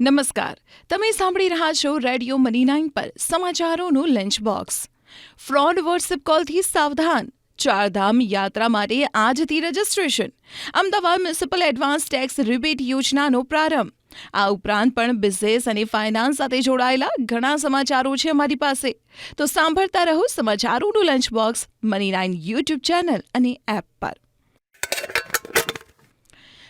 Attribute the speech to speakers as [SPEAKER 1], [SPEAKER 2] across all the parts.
[SPEAKER 1] નમસ્કાર. તમે સાંભળી રહ્યા છો રેડિયો મની નાઇન પર સમાચારોનું લંચ બોક્સ ફ્રોડ વોટ્સએપ કોલથી સાવધાન. ચારધામ યાત્રા માટે આજથી registration. Ahmedabad municipal advance tax rebate યોજનાનો પ્રારંભ. આ ઉપરાંત પણ બિઝનેસ અને ફાઇનાન્સ સાથે જોડાયેલા ઘણા સમાચારો છે અમારી પાસે. તો સાંભળતા રહો સમાચારોનું lunch box money nine YouTube channel અને એપ પર.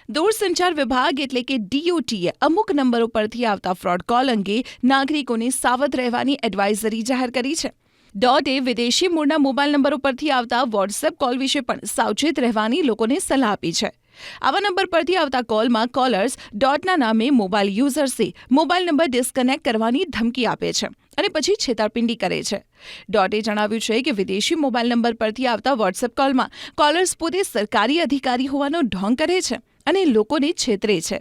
[SPEAKER 1] દૂરસંચાર વિભાગ એટલે કે ડીઓટીએ અમુક નંબરો પરથી આવતા ફ્રોડ કોલ અંગે નાગરિકોને સાવધ રહેવાની એડવાઇઝરી જાહેર કરી છે. ડોટે વિદેશી મૂળના મોબાઈલ નંબરો પરથી આવતા વોટ્સએપ કોલ વિશે પણ સાવચેત રહેવાની લોકોને સલાહ આપી છે. આવા નંબર પરથી આવતા કોલમાં કોલર્સ ડોટના નામે મોબાઈલ યુઝર્સે મોબાઈલ નંબર ડિસ્કનેક્ટ કરવાની ધમકી આપે છે અને પછી છેતરપિંડી કરે છે. ડોટે જણાવ્યું છે કે વિદેશી મોબાઈલ નંબર પરથી આવતા વોટ્સએપ કોલમાં કોલર્સ પોતે સરકારી અધિકારી હોવાનો ઢોંગ કરે છે. અને લોકોને છેતરે છે.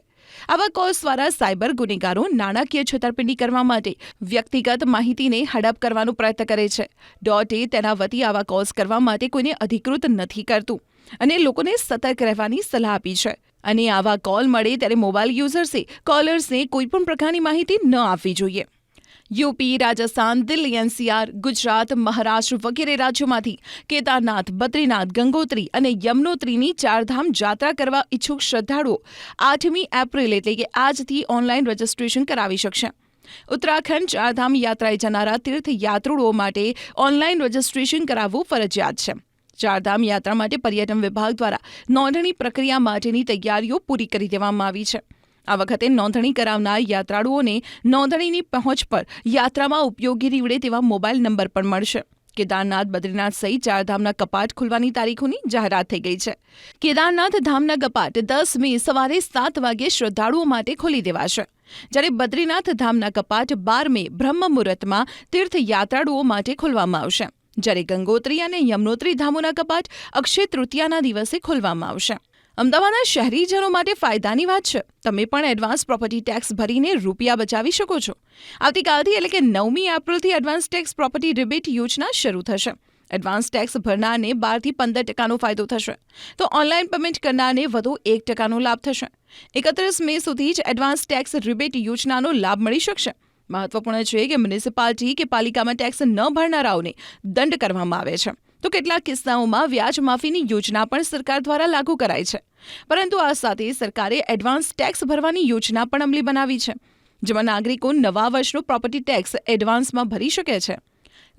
[SPEAKER 1] આવા કોલ્સ દ્વારા સાયબર ગુનેગારો નાણાકીય છેતરપિંડી કરવા માટે વ્યક્તિગત માહિતીને હડપ કરવાનો પ્રયત્ન કરે છે. ડોટે તેના વતી આવા કોલ્સ કરવા માટે કોઈને અધિકૃત નથી કરતું અને લોકોને સતર્ક રહેવાની સલાહ આપી છે. અને આવા કોલ મળે ત્યારે મોબાઈલ યુઝર્સે કોલર્સને કોઈપણ પ્રકારની માહિતી ન આપવી જોઈએ. યુપી, રાજસ્થાન, દિલ્હી, એનસીઆર, ગુજરાત, મહારાષ્ટ્ર વગેરે રાજ્યોમાંથી કેદારનાથ, બદ્રીનાથ, ગંગોત્રી અને યમનોત્રીની ચારધામ યાત્રા કરવા ઇચ્છુક શ્રદ્ધાળુઓ આઠમી એપ્રિલ એટલે કે આજથી ઓનલાઈન રજીસ્ટ્રેશન કરાવી શકશે. ઉત્તરાખંડ ચારધામ યાત્રાએ જનારા તીર્થયાત્રુઓ માટે ઓનલાઈન રજીસ્ટ્રેશન કરાવવું ફરજિયાત છે. ચારધામ યાત્રા માટે પર્યટન વિભાગ દ્વારા નોંધણી પ્રક્રિયા માટેની તૈયારીઓ પૂરી કરી દેવામાં આવી છે. આ વખતે નોંધણી કરાવનાર યાત્રાળુઓને નોંધણીની પહોંચ પર યાત્રામાં ઉપયોગી નીવડે તેવા મોબાઈલ નંબર પણ મળશે. કેદારનાથ, બદ્રીનાથ સહિત ચારધામના કપાટ ખુલવાની તારીખોની જાહેરાત થઈ ગઈ છે. કેદારનાથ ધામના કપાટ દસ મે સવારે સાત વાગે શ્રદ્ધાળુઓ માટે ખોલી દેવાશે. જ્યારે બદ્રીનાથ ધામના કપાટ બાર મે બ્રહ્મ મુહૂર્તમાં તીર્થયાત્રાળુઓ માટે ખોલવામાં આવશે. જ્યારે ગંગોત્રી અને યમનોત્રી ધામોના કપાટ અક્ષય તૃતીયાના દિવસે ખોલવામાં આવશે. અમદાવાદના શહેરીજનો માટે ફાયદાની વાત છે. તમે પણ એડવાન્સ પ્રોપર્ટી ટેક્સ ભરીને રૂપિયા બચાવી શકો છો. આવતીકાલથી એટલે કે નવમી એપ્રિલથી એડવાન્સ ટેક્સ પ્રોપર્ટી રિબેટ યોજના શરૂ થશે. એડવાન્સ ટેક્સ ભરનારને બારથી પંદર ટકાનો ફાયદો થશે. તો ઓનલાઈન પેમેન્ટ કરનારને વધુ એક ટકાનો લાભ થશે. એકત્રીસ મે સુધી જ એડવાન્સ ટેક્સ રિબેટ યોજનાનો લાભ મળી શકશે. મહત્વપૂર્ણ છે કે મ્યુનિસિપાલિટી કે પાલિકામાં ટેક્સ ન ભરનારાઓને દંડ કરવામાં આવે છે. તો કેટલાક કિસ્સાઓમાં વ્યાજ માફીની યોજના પણ સરકાર દ્વારા લાગુ કરાઈ છે. પરંતુ આ સાથે સરકારે એડવાન્સ ટેક્સ ભરવાની યોજના પણ અમલી બનાવી છે, જેમાં નાગરિકો નવા વર્ષનો પ્રોપર્ટી ટેક્સ એડવાન્સમાં ભરી શકે છે.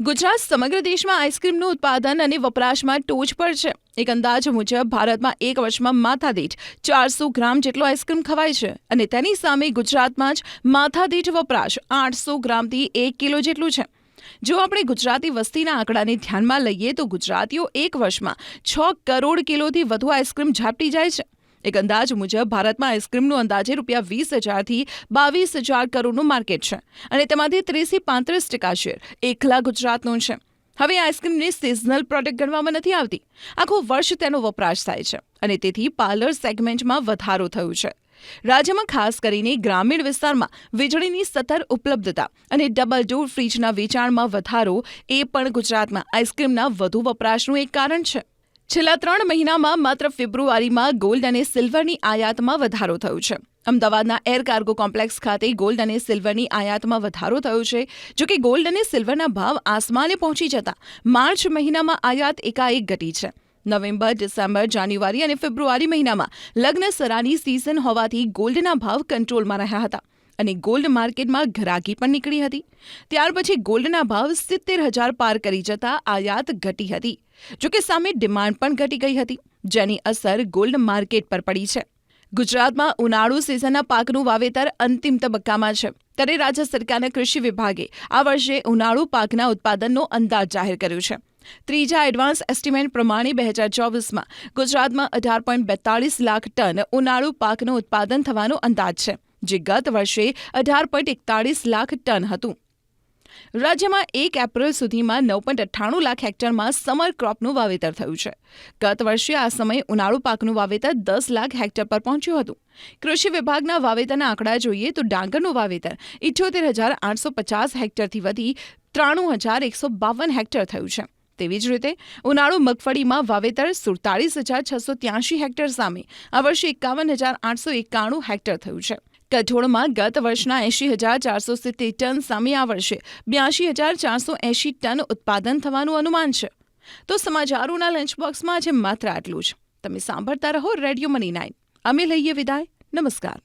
[SPEAKER 1] ગુજરાત સમગ્ર દેશમાં આઈસ્ક્રીમનું ઉત્પાદન અને વપરાશમાં ટોચ પર છે. એક અંદાજ મુજબ ભારતમાં એક વર્ષમાં માથાદીઠ ચારસો ગ્રામ જેટલો આઈસ્ક્રીમ ખવાય છે અને તેની સામે ગુજરાતમાં જ માથાદીઠ વપરાશ આઠસો ગ્રામથી એક કિલો જેટલું છે. જો આપણે ગુજરાતી વસ્તીના આંકડાને ધ્યાનમાં લઈએ તો ગુજરાતીઓ એક વર્ષમાં છ કરોડ કિલોથી વધુ આઈસ્ક્રીમ ઝાપટી જાય છે. એક અંદાજ મુજબ ભારતમાં આઈસ્ક્રીમનું અંદાજે રૂપિયા વીસ હજારથી બાવીસ હજાર કરોડનું માર્કેટ છે અને તેમાંથી ત્રીસથી પાંત્રીસ ટકા શેર એકલા ગુજરાતનું છે. હવે આઈસ્ક્રીમની સિઝનલ પ્રોડક્ટ ગણવામાં નથી આવતી. આખું વર્ષ તેનો વપરાશ થાય છે અને તેથી પાર્લર સેગમેન્ટમાં વધારો થયો છે. રાજ્યમાં ખાસ કરીને ગ્રામીણ વિસ્તારમાં વીજળીની સતત ઉપલબ્ધતા અને ડબલ ડોર ફ્રીજના વેચાણમાં વધારો એ પણ ગુજરાતમાં આઈસ્ક્રીમના વધુ વપરાશનું એક કારણ છે. છેલ્લા ત્રણ મહિનામાં માત્ર ફેબ્રુઆરીમાં ગોલ્ડ અને સિલ્વરની આયાતમાં વધારો થયો છે. અમદાવાદના એર કાર્ગો કોમ્પ્લેક્સ ખાતે ગોલ્ડ અને સિલ્વરની આયાતમાં વધારો થયો છે, જો કે ગોલ્ડ અને સિલ્વરના ભાવ આસમાને પહોંચી જતા માર્ચ મહિનામાં આયાત એકાએક ઘટી છે. નવેમ્બર, ડિસેમ્બર, જાન્યુઆરી અને ફેબ્રુઆરી મહિનામાં લગ્ન સરાની સિઝન હોવાથી ગોલ્ડના ભાવ કંટ્રોલમાં રહ્યા હતા અને ગોલ્ડ માર્કેટમાં ઘરાકી પણ નીકળી હતી. ત્યાર પછી ગોલ્ડના ભાવ સિત્તેર હજાર પાર કરી જતા આયાત ઘટી હતી જોકે સામે ડિમાન્ડ પણ ઘટી ગઈ હતી, જેની અસર ગોલ્ડ માર્કેટ પર પડી છે. ગુજરાતમાં ઉનાળુ સિઝનના પાકનું વાવેતર અંતિમ તબક્કામાં છે, ત્યારે રાજ્ય સરકારના કૃષિ વિભાગે આ વર્ષે ઉનાળુ પાકના ઉત્પાદનનો અંદાજ જાહેર કર્યો છે. ત્રીજા એડવાન્સ એસ્ટિમેટ પ્રમાણે બે હજાર ચોવીસમાં ગુજરાતમાં અઢાર પોઈન્ટ બેતાળીસ લાખ ટન ઉનાળુ પાકનું ઉત્પાદન થવાનો અંદાજ છે, જે ગત વર્ષે અઢાર પોઈન્ટ એકતાળીસ લાખ ટન હતું. રાજ્યમાં એક એપ્રિલ સુધીમાં નવ પોઈન્ટ અઠ્ઠાણું લાખ હેક્ટરમાં સમર ક્રોપનું વાવેતર થયું છે. ગત વર્ષે આ સમયે ઉનાળુ પાકનું વાવેતર દસ લાખ હેક્ટર પર પહોંચ્યું હતું. કૃષિ વિભાગના વાવેતરના આંકડા જોઈએ તો ડાંગરનું વાવેતર ઇઠ્યોતેર હજાર આઠસો પચાસ હેક્ટરથી વધી ત્રાણું હજાર એકસો બાવન હેક્ટર થયું છે. તેવી જ રીતે ઉનાળુ મગફળીમાં વાવેતર સુડતાલીસ હજાર છસો ત્યાંશી હેક્ટર સામે. આ વર્ષે એકાવન હજાર આઠસો એકાણું હેક્ટર થયું છે. કઠોળમાં ગત વર્ષના એંશી હજાર ચારસો સિત્તેર ટન સામે આ વર્ષે બ્યાસી હજાર ચારસો એંશી ટન ઉત્પાદન થવાનું અનુમાન છે. તો સમાચારોના લંચ બોક્સમાં આજે માત્ર આટલું જ. તમે સાંભળતા રહો રેડિયો મની નાઇન. અમે લઈએ વિદાય. નમસ્કાર.